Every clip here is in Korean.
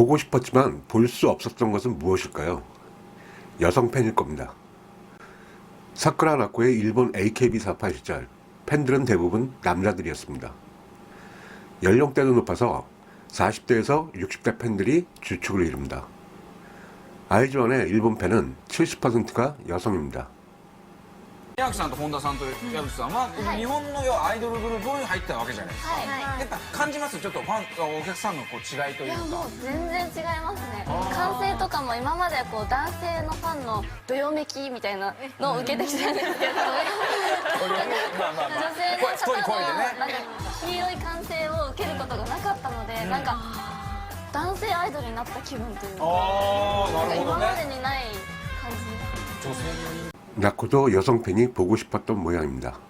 보고 싶었지만 볼 수 없었던 것은 무엇일까요? 여성 팬일 겁니다. 사쿠라 나코의 일본 AKB48 시절 팬들은 대부분 남자들이었습니다. 연령대도 높아서 40대에서 60대 팬들이 주축을 이룹니다. 아이즈원의 일본 팬은 70%가 여성입니다. 矢吹さんと本田さんと矢吹さんは、日本のアイドルグループに入ったわけじゃないですか、やっぱ感じます？ちょっとファンお客さんのこう違いといういやもか。う全然違いますね。歓声とかも今までこう男性のファンのどよめきみたいなのを受けてきたんですけど。まあまあま女あ性の方のなんか黄色い歓声を受けることがなかったので、なんか男性アイドルになった気分というか。なるほど今まねでにない感じ。女性の 나코도 여성 팬이 보고 싶었던 모양입니다.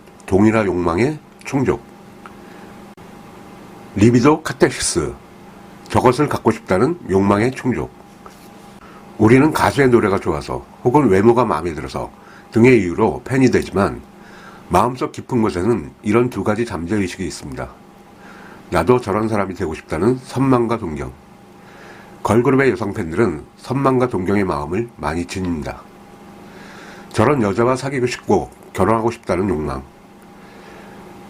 동일한 욕망의 충족. 리비도 카테시스, 저것을 갖고 싶다는 욕망의 충족. 우리는 가수의 노래가 좋아서 혹은 외모가 마음에 들어서 등의 이유로 팬이 되지만 마음속 깊은 곳에는 이런 두 가지 잠재의식이 있습니다. 나도 저런 사람이 되고 싶다는 선망과 동경. 걸그룹의 여성 팬들은 선망과 동경의 마음을 많이 지닙니다. 저런 여자와 사귀고 싶고 결혼하고 싶다는 욕망.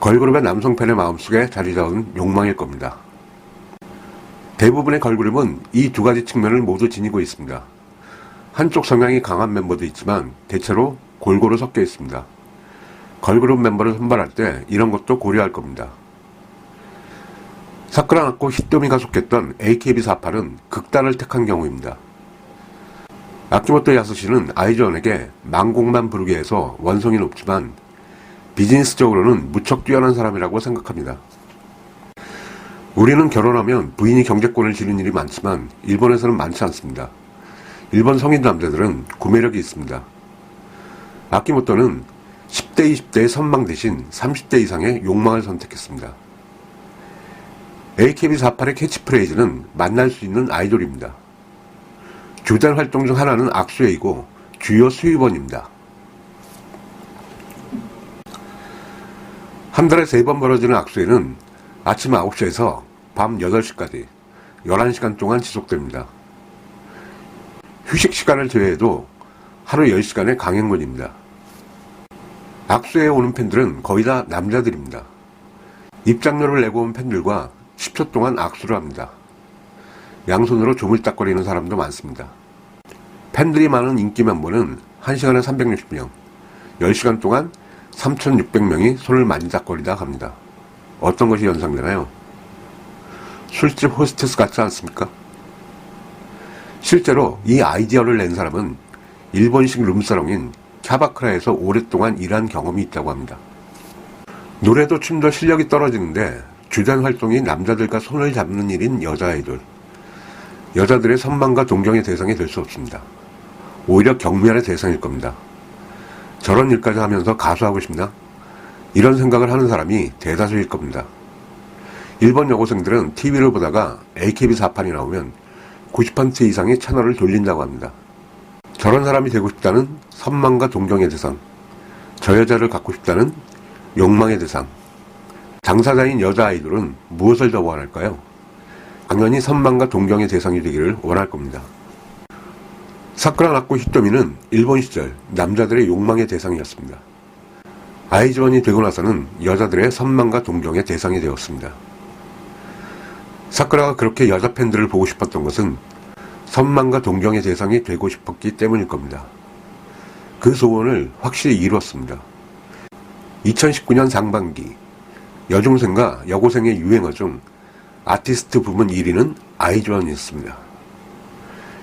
걸그룹의 남성 팬의 마음속에 자리 잡은 욕망일 겁니다. 대부분의 걸그룹은 이 두 가지 측면을 모두 지니고 있습니다. 한쪽 성향이 강한 멤버도 있지만 대체로 골고루 섞여 있습니다. 걸그룹 멤버를 선발할 때 이런 것도 고려할 겁니다. 사쿠라 나코 히토미가 속했던 AKB48은 극단을 택한 경우입니다. 아키모토 야스시는 아이즈원에게 망곡만 부르게 해서 원성이 높지만 비즈니스적으로는 무척 뛰어난 사람이라고 생각합니다. 우리는 결혼하면 부인이 경제권을 지는 일이 많지만 일본에서는 많지 않습니다. 일본 성인 남자들은 구매력이 있습니다. 아키모토는 10대, 20대의 선망 대신 30대 이상의 욕망을 선택했습니다. AKB48의 캐치프레이즈는 만날 수 있는 아이돌입니다. 주된 활동 중 하나는 악수회이고 주요 수입원입니다. 한 달에 세 번 벌어지는 악수회는 아침 9시에서 밤 8시까지 11시간 동안 지속됩니다. 휴식 시간을 제외해도 하루 10시간의 강행군입니다. 악수에 오는 팬들은 거의 다 남자들입니다. 입장료를 내고 온 팬들과 10초 동안 악수를 합니다. 양손으로 조물딱거리는 사람도 많습니다. 팬들이 많은 인기 멤버는 1시간에 360명, 10시간 동안 3,600명이 손을 만지작거리다 갑니다. 어떤 것이 연상되나요? 술집 호스테스 같지 않습니까? 실제로 이 아이디어를 낸 사람은 일본식 룸사롱인 캬바크라에서 오랫동안 일한 경험이 있다고 합니다. 노래도 춤도 실력이 떨어지는데 주된 활동이 남자들과 손을 잡는 일인 여자 아이돌. 여자들의 선망과 동경의 대상이 될 수 없습니다. 오히려 경멸의 대상일 겁니다. 저런 일까지 하면서 가수하고 싶나? 이런 생각을 하는 사람이 대다수일 겁니다. 일본 여고생들은 TV를 보다가 AKB4판이 나오면 90% 이상의 채널을 돌린다고 합니다. 저런 사람이 되고 싶다는 선망과 동경의 대상, 저 여자를 갖고 싶다는 욕망의 대상, 당사자인 여자 아이돌은 무엇을 더 원할까요? 당연히 선망과 동경의 대상이 되기를 원할 겁니다. 사쿠라 나코 히토미는 일본 시절 남자들의 욕망의 대상이었습니다. 아이즈원이 되고 나서는 여자들의 선망과 동경의 대상이 되었습니다. 사쿠라가 그렇게 여자 팬들을 보고 싶었던 것은 선망과 동경의 대상이 되고 싶었기 때문일 겁니다. 그 소원을 확실히 이루었습니다. 2019년 상반기 여중생과 여고생의 유행어 중 아티스트 부문 1위는 아이즈원이었습니다.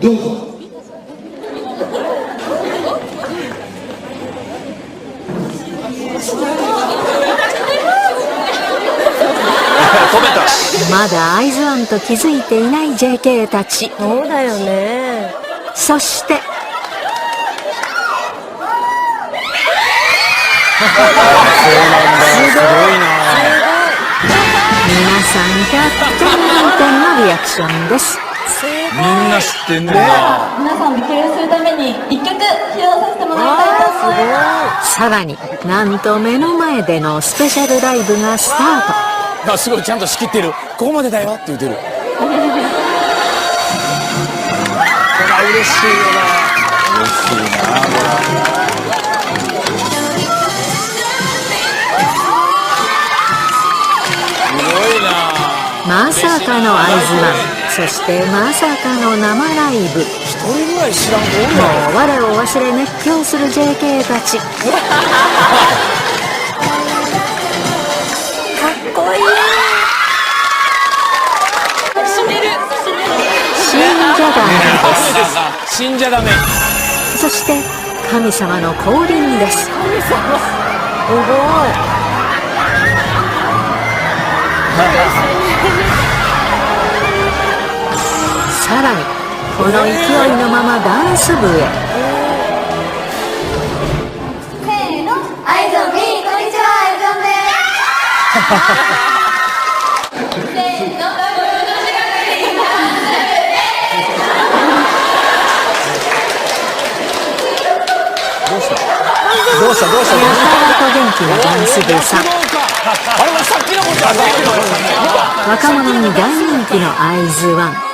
どうぞ。まだ会津湾と気づいていない JK たち。そうだよね。そして。すごいな。皆さん100点満点のリアクションですみんな知ってんねんな。皆さんを激励するために一曲披露させてもらいたいと思います。さらになんと目の前でのスペシャルライブがスタート。あすごいちゃんと仕切ってる。ここまでだよって言ってる。これは嬉しいよな嬉しいなこれ。すごいな。まさかの会津湾そしてまさかの生ライブ。一人ぐらい知らんもや。う我を忘れ熱狂する JK たち。死んじゃダメです。死んじゃダメ。そして神様の降臨です。すごい さらにこの勢いのままダンス部へ。せーの。アイゾンミーこんにちはアイゾンです。せーのどうした？どうした？やた？らと元気なダンス部さ若者に大人気の会津ワン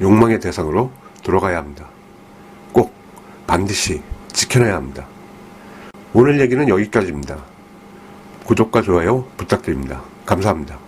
욕망의 대상으로 돌아가야 합니다. 꼭 반드시 지켜내야 합니다. 오늘 얘기는 여기까지입니다. 구독과 좋아요 부탁드립니다. 감사합니다.